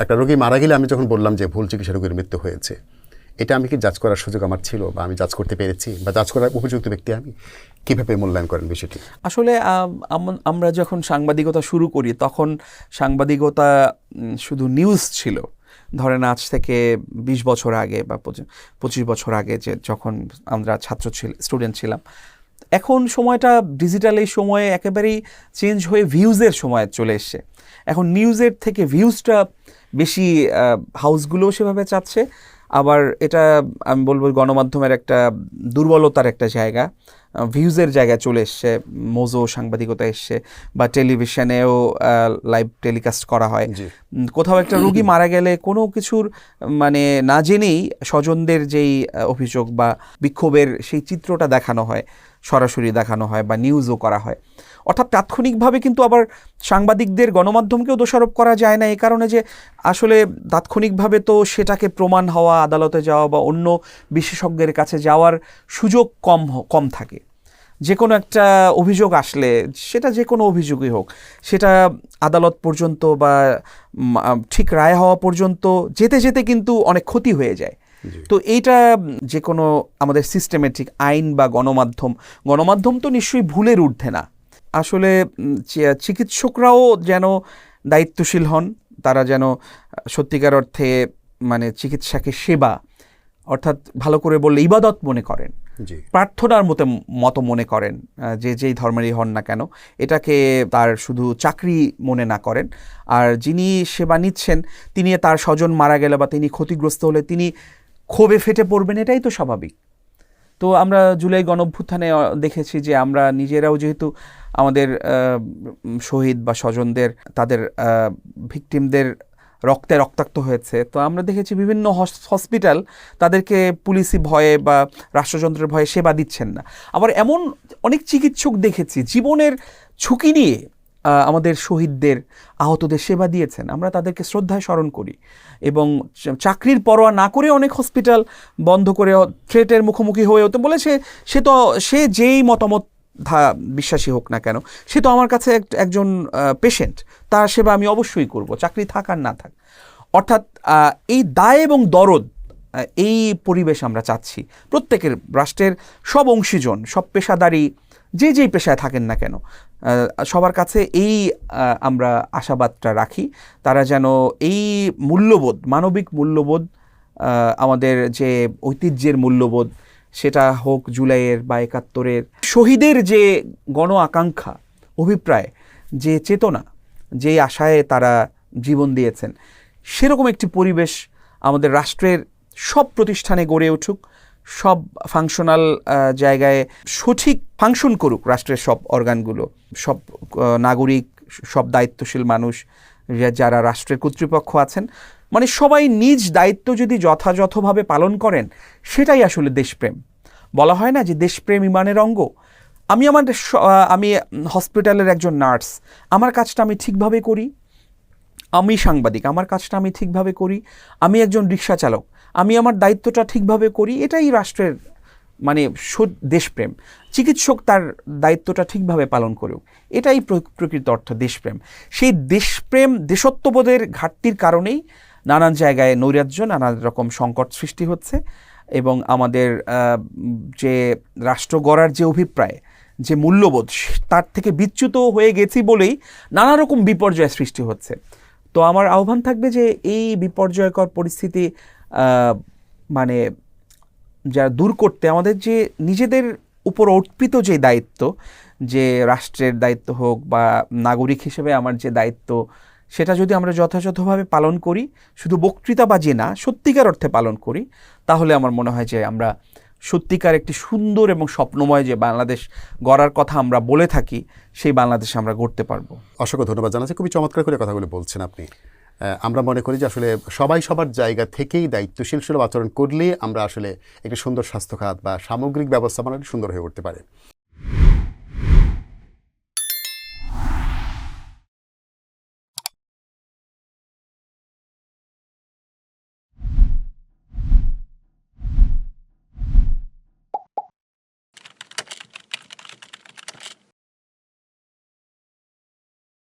একটা রোগী মারা গেলে আমি যখন বললাম যে ভুল চিকিৎসা রোগীর মৃত্যু হয়েছে এটা আমি কি যাচ করার সুযোগ আমার ছিল বা আমি যাচ করতে পেরেছি বা যাচ করার উপযুক্ত ব্যক্তি আমি? কীভাবে মূল্যায়ন করেন বিষয়টি? আসলে আম, আম- আমরা যখন সাংবাদিকতা শুরু করি তখন সাংবাদিকতা শুধু নিউজ ছিল। ধরেন আজ থেকে বিশ বছর আগে বা পঁচিশ বছর আগে যে যখন আমরা ছাত্র ছিল স্টুডেন্ট ছিলাম এখন সময়টা ডিজিটাল এই সময়ে একেবারেই চেঞ্জ হয়ে ভিউজের সময় চলে এসছে। এখন নিউজের থেকে ভিউজটা বেশি হাউসগুলোও সেভাবে চাচ্ছে। আবার এটা আমি বলব গণমাধ্যমের একটা দুর্বলতার একটা জায়গা। ভিউজের জায়গায় চলে এসছে মোজো সাংবাদিকতা এসছে বা টেলিভিশনেও লাইভ টেলিকাস্ট করা হয়। কোথাও একটা রুগী মারা গেলে কোনো কিছুর মানে না জেনেই স্বজনদের যেই অভিযোগ বা বিক্ষোভের সেই চিত্রটা দেখানো হয় সরাসরি দেখানো হয় বা নিউজও করা হয়। অর্থাৎ তাৎক্ষণিকভাবে কিন্তু আবার সাংবাদিকদের গণমাধ্যমকেও দোষারোপ করা যায় না এই কারণে যে আসলে তাৎক্ষণিকভাবে তো সেটাকে প্রমাণ হওয়া আদালতে যাওয়া বা অন্য বিশেষজ্ঞের কাছে যাওয়ার সুযোগ কম কম থাকে। যে কোনো একটা অভিযোগ আসলে সেটা যে কোনো অভিযোগই হোক সেটা আদালত পর্যন্ত বা ঠিক রায় হওয়া পর্যন্ত যেতে যেতে কিন্তু অনেক ক্ষতি হয়ে যায়। তো এইটা যে কোনো আমাদের সিস্টেমেটিক আইন বা গণমাধ্যম গণমাধ্যম তো নিশ্চয়ই ভুলের ঊর্ধ্বে না। আসলে চিকিৎসকরাও যেন দায়িত্বশীল হন তারা যেন সত্যিকার অর্থে মানে চিকিৎসাকে সেবা অর্থাৎ ভালো করে বললে ইবাদত মনে করেন। প্রার্থনার মতো মতো মনে করেন যে যেই ধর্মেরই হন না কেন, এটাকে তার শুধু চাকরি মনে না করেন। আর যিনি সেবা নিচ্ছেন, তিনি তার স্বজন মারা গেলে বা তিনি ক্ষতিগ্রস্ত হলে তিনি ক্ষোভে ফেটে পড়বেন, এটাই তো স্বাভাবিক। তো আমরা জুলাই গণভ্যুত্থানে দেখেছি যে আমরা নিজেরাও যেহেতু আমাদের শহীদ বা স্বজনদের, তাদের ভিকটিমদের রক্তে রক্তাক্ত হয়েছে। তো আমরা দেখেছি বিভিন্ন হসপিটাল তাদেরকে পুলিশি ভয়ে বা রাষ্ট্রযন্ত্রের ভয়ে সেবা দিচ্ছেন না। আবার এমন অনেক চিকিৎসক দেখেছি জীবনের ঝুঁকি নিয়ে আমাদের শহীদদের আহতদের সেবা দিয়েছেন। আমরা তাদেরকে শ্রদ্ধায় স্মরণ করি এবং চাকরির পরোয়া না করে অনেক হসপিটাল বন্ধ করে থ্রেটের মুখোমুখি হয়েও তো বলেছে, সে তো, সে যেই মতামত বিশ্বাসী হোক না কেন, সে তো আমার কাছে এক- একজন পেশেন্ট তার সেবা আমি অবশ্যই করব, চাকরি থাক আর না থাক। অর্থাৎ এই দায় এবং দরদ এই পরিবেশ আমরা চাচ্ছি। প্রত্যেকের রাষ্ট্রের সব অংশীজন, সব পেশাদারি, যে যেই পেশায় থাকেন না কেন সবার কাছে এই আমরা আশাবাদটা রাখি। তারা যেন এই মূল্যবোধ, মানবিক মূল্যবোধ আমাদের যে ঐতিহ্যের মূল্যবোধ সেটা হোক জুলাইয়ের বা একাত্তরের। শহীদের যে গণ আকাঙ্ক্ষা, অভিপ্রায়, যে চেতনা, যে আশায় তারা জীবন দিয়েছেন, সেরকম একটি পরিবেশ আমাদের রাষ্ট্রের সব প্রতিষ্ঠানে গড়ে উঠুক, সব ফাংশনাল জায়গায় সঠিক ফাংশন করুক রাষ্ট্রের সব অর্গানগুলো সব নাগরিক, সব দায়িত্বশীল মানুষ যারা রাষ্ট্রের কর্তৃপক্ষ আছেন মানে সবাই নিজ দায়িত্ব যদি যথাযথভাবে পালন করেন, সেটাই আসলে দেশপ্রেম। বলা হয় না যে দেশপ্রেম ইমানের অঙ্গ? আমি আমার আমি হসপিটালের একজন নার্স, আমার কাজটা আমি ঠিকভাবে করি। আমি সাংবাদিক, আমার কাজটা আমি ঠিকভাবে করি। আমি একজন রিক্সা চালক, আমি আমার দায়িত্বটা ঠিকভাবে করি। এটাই রাষ্ট্রের মানে দেশপ্রেম। চিকিৎসক তার দায়িত্বটা ঠিকভাবে পালন করুক। এটাই প্র- প্রকৃত অর্থ দেশপ্রেম। সেই দেশপ্রেম, দেশত্ববোধের ঘাটতির কারণেই নানান জায়গায় নৈরাজ্য, নানান রকম সংকট সৃষ্টি হচ্ছে এবং আমাদের যে রাষ্ট্র গড়ার যে অভিপ্রায়, যে মূল্যবোধ, তার থেকে বিচ্যুত হয়ে গেছি বলেই নানা রকম বিপর্যয় সৃষ্টি হচ্ছে। তো আমার আহ্বান থাকবে যে এই বিপর্যয়কর পরিস্থিতি মানে যারা দূর করতে, আমাদের যে নিজেদের উপর অর্পিত যে দায়িত্ব, যে রাষ্ট্রের দায়িত্ব হোক বা নাগরিক হিসেবে আমার যে দায়িত্ব, সেটা যদি আমরা যথাযথভাবে পালন করি, শুধু বক্তৃতাবাজি না, সত্যিকার অর্থে পালন করি, তাহলে আমার মনে হয় যে আমরা সত্যিকার একটি সুন্দর এবং স্বপ্নময় যে বাংলাদেশ গড়ার কথা আমরা বলে থাকি, সেই বাংলাদেশ আমরা গড়তে পারব। অসংখ্য ধন্যবাদ জানাচ্ছি। খুবই চমৎকার করে কথাগুলো বলছেন আপনি। আমরা মনে করি যে আসলে সবাই সবার জায়গা থেকেই দায়িত্বশীল সুলভ আচরণ করলে আমরা আসলে একটি সুন্দর স্বাস্থ্য খাত বা সামগ্রিক ব্যবস্থাপনাটি সুন্দর হয়ে উঠতে পারে।